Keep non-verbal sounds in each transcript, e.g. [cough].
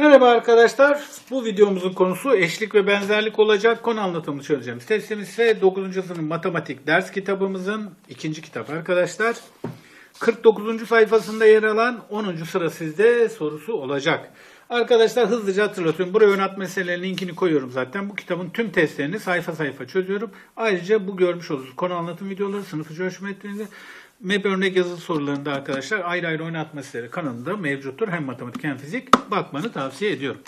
Merhaba arkadaşlar. Bu videomuzun konusu eşlik ve benzerlik olacak. Konu anlatımını çözeceğimiz testimiz ise 9. sınıf matematik ders kitabımızın ikinci kitabı arkadaşlar. 49. sayfasında yer alan 10. sıra sizde sorusu olacak. Arkadaşlar hızlıca hatırlatıyorum. Buraya ön at meselelerinin linkini koyuyorum zaten. Bu kitabın tüm testlerini sayfa sayfa çözüyorum. Ayrıca bu görmüş olduğunuz konu anlatım videoları, sınıf içi ölçme metninde MEP örnek yazılı sorularında arkadaşlar ayrı ayrı oynat meseleleri kanalında mevcuttur. Hem matematik hem fizik bakmanı tavsiye ediyorum.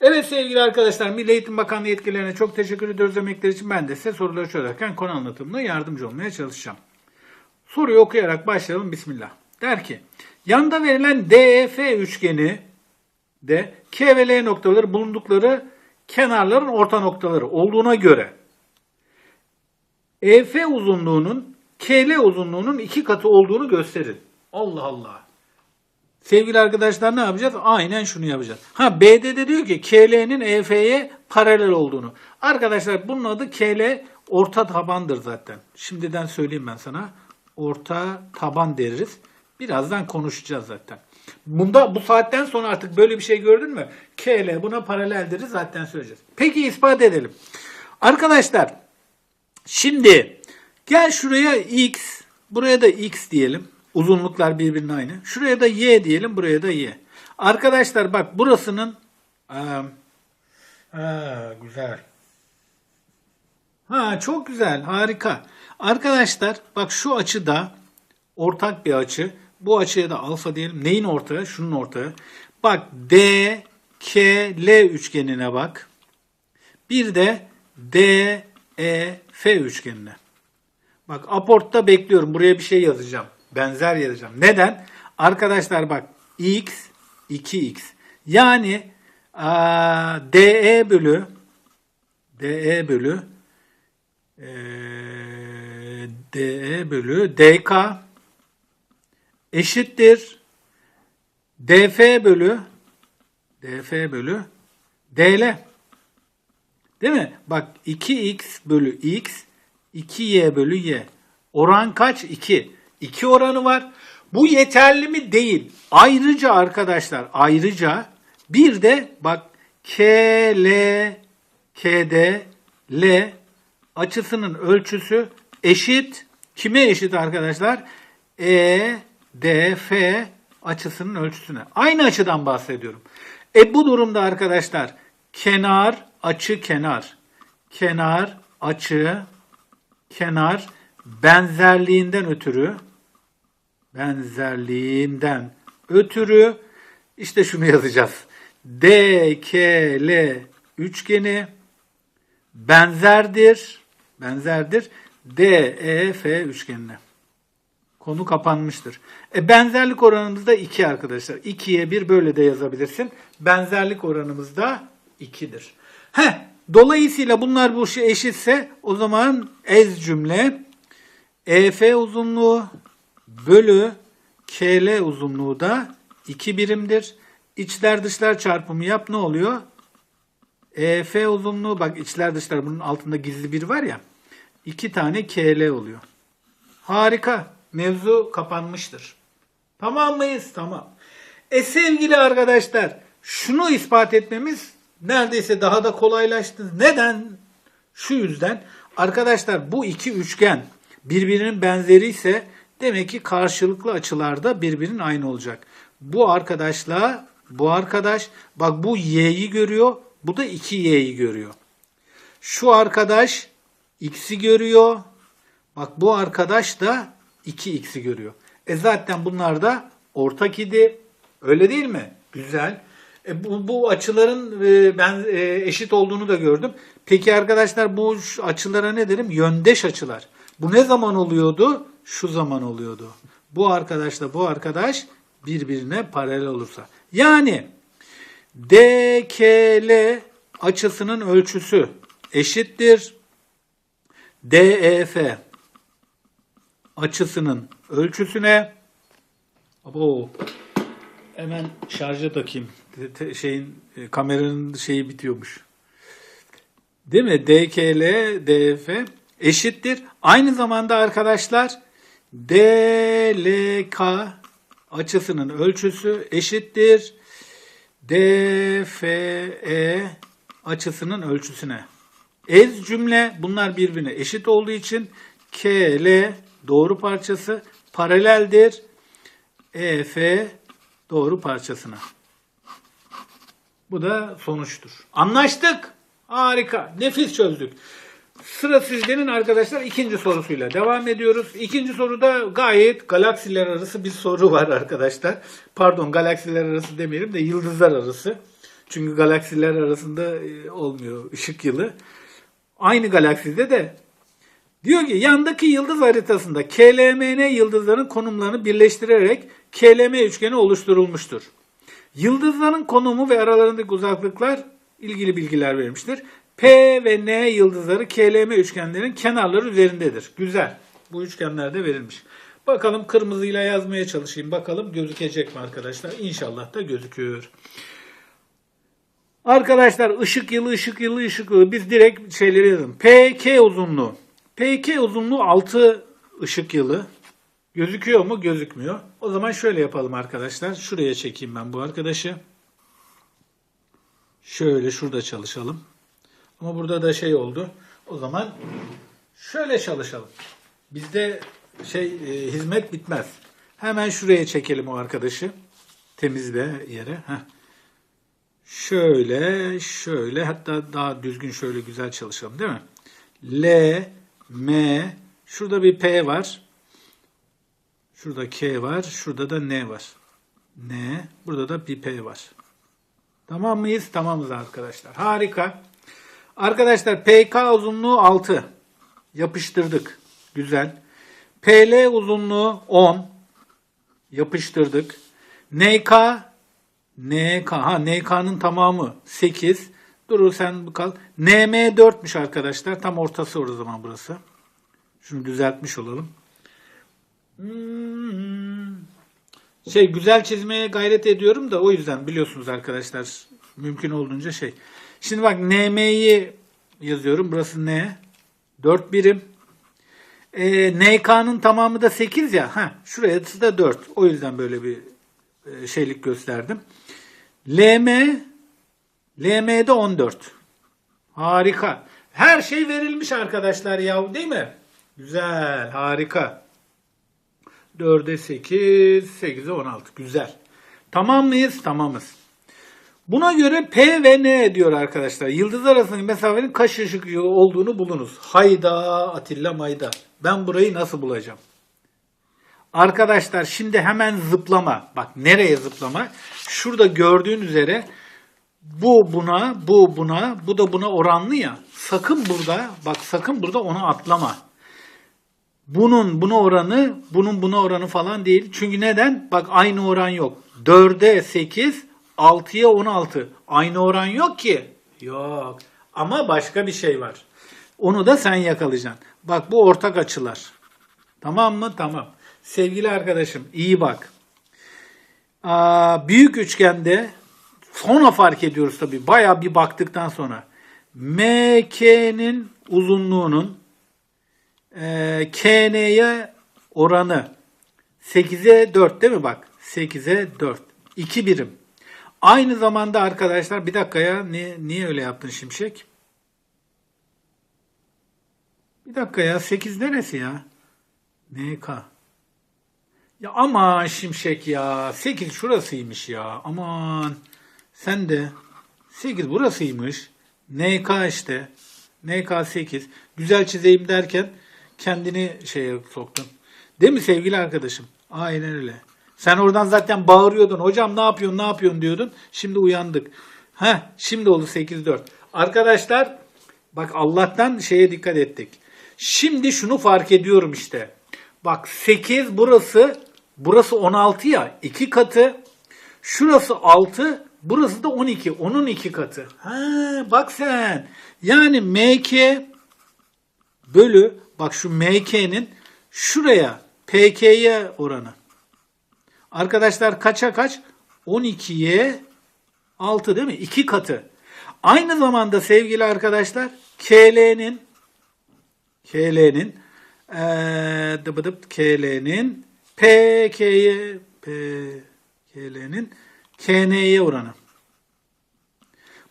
Evet sevgili arkadaşlar Milli Eğitim Bakanlığı yetkililerine çok teşekkür ediyoruz emekleri için. Ben de size soruları çözerken konu anlatımına yardımcı olmaya çalışacağım. Soruyu okuyarak başlayalım. Bismillah. Der ki, yanda verilen DEF üçgeni de K ve L noktaları bulundukları kenarların orta noktaları olduğuna göre EF uzunluğunun KL uzunluğunun iki katı olduğunu gösterin. Allah Allah. Sevgili arkadaşlar ne yapacağız? Aynen şunu yapacağız. Ha B'de de diyor ki KL'nin EF'ye paralel olduğunu. Arkadaşlar bunun adı KL orta tabandır zaten. Şimdiden söyleyeyim ben sana. Orta taban deriz. Birazdan konuşacağız zaten. Bunda bu saatten sonra artık böyle bir şey gördün mü? KL buna paraleldir zaten söyleyeceğiz. Peki ispat edelim. Arkadaşlar şimdi gel şuraya x, buraya da x diyelim. Uzunluklar birbirine aynı. Şuraya da y diyelim, buraya da y. Arkadaşlar bak burasının Aa, ha, güzel. Ha çok güzel, harika. Arkadaşlar bak şu açıda ortak bir açı. Bu açıya da alfa diyelim. Neyin ortağı? Şunun ortağı. Bak D, K, L üçgenine bak. Bir de D, E, F üçgenine. Bak aportta bekliyorum. Buraya bir şey yazacağım. Benzer yazacağım. Neden? Arkadaşlar bak x 2x. Yani aa, DE bölü DE bölü eee, DE bölü DK eşittir DF bölü DF bölü DL. Değil mi? Bak 2x bölü x 2y bölü y. Oran kaç? 2. 2 oranı var. Bu yeterli mi? Değil. Ayrıca arkadaşlar ayrıca bir de bak KL KD L açısının ölçüsü eşit. Kime eşit arkadaşlar? E D F açısının ölçüsüne. Aynı açıdan bahsediyorum. E bu durumda arkadaşlar kenar açı kenar. Kenar açı kenar benzerliğinden ötürü benzerliğinden ötürü işte şunu yazacağız. DKL üçgeni benzerdir benzerdir DEF üçgenine. Konu kapanmıştır. E, benzerlik oranımız da 2 arkadaşlar. 2'ye 1 böyle de yazabilirsin. Benzerlik oranımız da 2'dir. Heh, dolayısıyla bunlar bu şey eşitse o zaman ez cümle EF uzunluğu bölü KL uzunluğu da 2 birimdir. İçler dışlar çarpımı yap ne oluyor? EF uzunluğu bak içler dışlar bunun altında gizli bir var ya. 2 tane KL oluyor. Harika. Mevzu kapanmıştır. Tamam mıyız? Tamam. E sevgili arkadaşlar şunu ispat etmemiz neredeyse daha da kolaylaştı. Neden? Şu yüzden arkadaşlar bu iki üçgen birbirinin benzeri ise demek ki karşılıklı açılarda birbirinin aynı olacak. Bu arkadaşla bu arkadaş bak bu y'yi görüyor bu da 2y'yi görüyor. Şu arkadaş x'i görüyor. Bak bu arkadaş da 2x'i görüyor. E zaten bunlar da ortak idi. Öyle değil mi? Güzel. E bu, bu açıların e, ben e, eşit olduğunu da gördüm. Peki arkadaşlar bu açılara ne derim? Yöndeş açılar. Bu ne zaman oluyordu? Şu zaman oluyordu. Bu arkadaşla bu arkadaş birbirine paralel olursa. Yani DKL açısının ölçüsü eşittir. DEF açısının ölçüsüne Abo, hemen şarja takayım. Şeyin e, kameranın şeyi bitiyormuş. Değil mi? DKL DF eşittir. Aynı zamanda arkadaşlar DLK açısının ölçüsü eşittir. DFE açısının ölçüsüne. Ez cümle bunlar birbirine eşit olduğu için KL doğru parçası paraleldir EF doğru parçasına. Bu da sonuçtur. Anlaştık. Harika. Nefis çözdük. Sıra sizlerin arkadaşlar ikinci sorusuyla devam ediyoruz. İkinci soruda gayet galaksiler arası bir soru var arkadaşlar. Pardon galaksiler arası demeyelim de yıldızlar arası. Çünkü galaksiler arasında e, olmuyor ışık yılı. Aynı galakside de diyor ki yandaki yıldız haritasında KLMN yıldızların konumlarını birleştirerek KLM üçgeni oluşturulmuştur. Yıldızların konumu ve aralarındaki uzaklıklar ilgili bilgiler vermiştir. P ve N yıldızları KLM üçgenlerin kenarları üzerindedir. Güzel. Bu üçgenler de verilmiş. Bakalım kırmızıyla yazmaya çalışayım. Bakalım gözükecek mi arkadaşlar? İnşallah da gözüküyor. Arkadaşlar ışık yılı, ışık yılı, ışık yılı. Biz direkt şeyleri yazalım. PK uzunluğu. PK uzunluğu 6 ışık yılı. Gözüküyor mu? Gözükmüyor. O zaman şöyle yapalım arkadaşlar. Şuraya çekeyim ben bu arkadaşı. Şöyle şurada çalışalım. Ama burada da şey oldu. O zaman şöyle çalışalım. Bizde şey e, hizmet bitmez. Hemen şuraya çekelim o arkadaşı. Temizle yere. Heh. Şöyle, şöyle hatta daha düzgün şöyle güzel çalışalım değil mi? L, M, şurada bir P var. Şurada K var, şurada da N var. N, burada da bir P var. Tamam mıyız? Tamamız arkadaşlar. Harika. Arkadaşlar PK uzunluğu 6. Yapıştırdık. Güzel. PL uzunluğu 10. Yapıştırdık. NK NK ha NK'nın tamamı 8. Dur sen bu kal. NM 4'müş arkadaşlar. Tam ortası o zaman burası. Şunu düzeltmiş olalım. Hmm. Şey güzel çizmeye gayret ediyorum da o yüzden biliyorsunuz arkadaşlar mümkün olduğunca şey. Şimdi bak NM'yi yazıyorum. Burası N. 4 birim. E, NK'nın tamamı da 8 ya. Ha, şuraya da 4. O yüzden böyle bir e, şeylik gösterdim. LM LM'de 14. Harika. Her şey verilmiş arkadaşlar ya değil mi? Güzel, harika. 4'e 8, 8'e 16. Güzel. Tamam mıyız? Tamamız. Buna göre P ve N diyor arkadaşlar. Yıldız arasındaki mesafenin kaç ışık olduğunu bulunuz. Hayda Atilla Mayda. Ben burayı nasıl bulacağım? Arkadaşlar şimdi hemen zıplama. Bak nereye zıplama? Şurada gördüğün üzere bu buna, bu buna, bu da buna oranlı ya. Sakın burada, bak sakın burada onu atlama. Bunun buna oranı, bunun buna oranı falan değil. Çünkü neden? Bak aynı oran yok. 4'e 8, 6'ya 16. Aynı oran yok ki. Yok. Ama başka bir şey var. Onu da sen yakalayacaksın. Bak bu ortak açılar. Tamam mı? Tamam. Sevgili arkadaşım iyi bak. Aa, büyük üçgende sonra fark ediyoruz tabii. Baya bir baktıktan sonra. MK'nin uzunluğunun e, KN'ye oranı 8'e 4 değil mi bak? 8'e 4. 2 birim. Aynı zamanda arkadaşlar bir dakika ya niye, niye öyle yaptın Şimşek? Bir dakika ya 8 neresi ya? NK. Ya aman Şimşek ya 8 şurasıymış ya aman sen de 8 burasıymış. NK işte. NK 8. Güzel çizeyim derken kendini şeye soktun. Değil mi sevgili arkadaşım? Aynen öyle. Sen oradan zaten bağırıyordun. Hocam ne yapıyorsun ne yapıyorsun diyordun. Şimdi uyandık. Heh, şimdi oldu 8-4. Arkadaşlar bak Allah'tan şeye dikkat ettik. Şimdi şunu fark ediyorum işte. Bak 8 burası. Burası 16 ya. 2 katı. Şurası 6. Burası da 12. Onun 2 katı. Ha, bak sen. Yani MK bölü bak şu MK'nin şuraya PK'ye oranı. Arkadaşlar kaça kaç? 12'ye 6 değil mi? 2 katı. Aynı zamanda sevgili arkadaşlar KL'nin KL'nin ee, KL'nin PK'ye PKL'nin KN'ye oranı.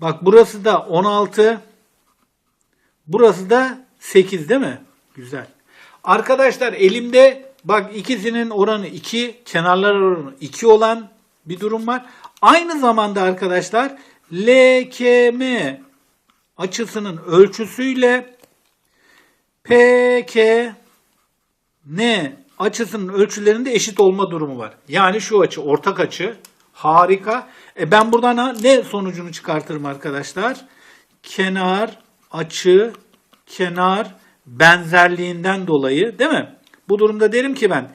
Bak burası da 16. Burası da 8 değil mi? Güzel. Arkadaşlar elimde bak ikisinin oranı 2, kenarlar oranı 2 olan bir durum var. Aynı zamanda arkadaşlar LKM açısının ölçüsüyle PKN açısının ölçülerinde eşit olma durumu var. Yani şu açı ortak açı harika. E ben buradan ne sonucunu çıkartırım arkadaşlar? Kenar açı kenar benzerliğinden dolayı değil mi? Bu durumda derim ki ben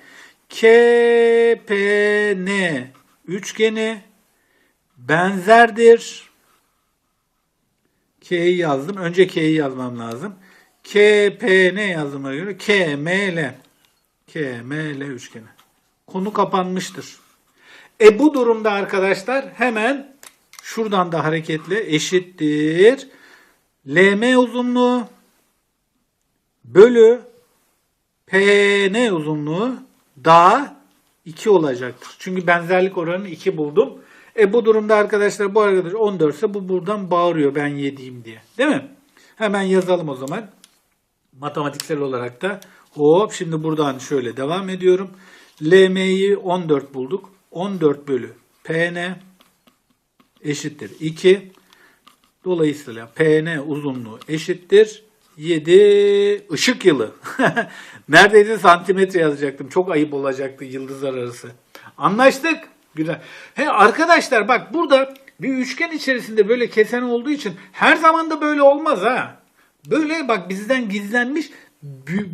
KPN üçgeni benzerdir. K'yi yazdım. Önce K'yi yazmam lazım. KPN yazdığıma göre KML. KML üçgeni. Konu kapanmıştır. E bu durumda arkadaşlar hemen şuradan da hareketle eşittir. LM uzunluğu bölü PN uzunluğu daha 2 olacaktır. Çünkü benzerlik oranını 2 buldum. E bu durumda arkadaşlar bu arkadaş 14 ise bu buradan bağırıyor ben 7'yim diye. Değil mi? Hemen yazalım o zaman. Matematiksel olarak da hop şimdi buradan şöyle devam ediyorum. LM'yi 14 bulduk. 14 bölü PN eşittir 2. Dolayısıyla PN uzunluğu eşittir 7 ışık yılı. [laughs] Neredeyse santimetre yazacaktım. Çok ayıp olacaktı yıldızlar arası. Anlaştık. Güzel. He arkadaşlar bak burada bir üçgen içerisinde böyle kesen olduğu için her zaman da böyle olmaz ha. Böyle bak bizden gizlenmiş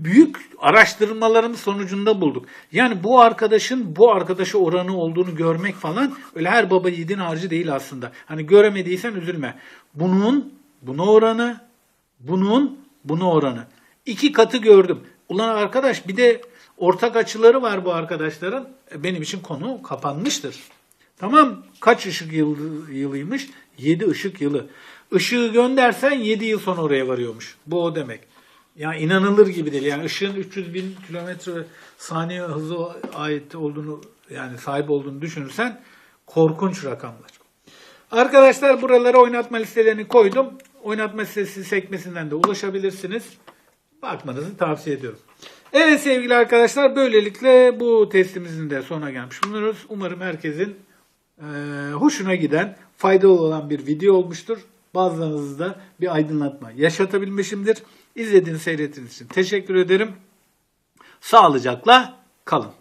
büyük araştırmalarımız sonucunda bulduk. Yani bu arkadaşın bu arkadaşa oranı olduğunu görmek falan öyle her baba yiğidin harcı değil aslında. Hani göremediysen üzülme. Bunun buna oranı, bunun buna oranı. İki katı gördüm. Ulan arkadaş bir de ortak açıları var bu arkadaşların. E, Benim için konu kapanmıştır. Tamam kaç ışık yılı, yılıymış? 7 ışık yılı. Işığı göndersen 7 yıl sonra oraya varıyormuş. Bu o demek. Yani inanılır gibi değil. Yani ışığın 300 bin kilometre saniye hızı ait olduğunu yani sahip olduğunu düşünürsen korkunç rakamlar. Arkadaşlar buralara oynatma listelerini koydum. Oynatma listesi sekmesinden de ulaşabilirsiniz. Bakmanızı tavsiye ediyorum. Evet sevgili arkadaşlar böylelikle bu testimizin de sonuna gelmiş bulunuyoruz. Umarım herkesin e, hoşuna giden, faydalı olan bir video olmuştur. Bazılarınızda bir aydınlatma yaşatabilmişimdir. İzlediğiniz, seyrettiğiniz için teşekkür ederim. Sağlıcakla kalın.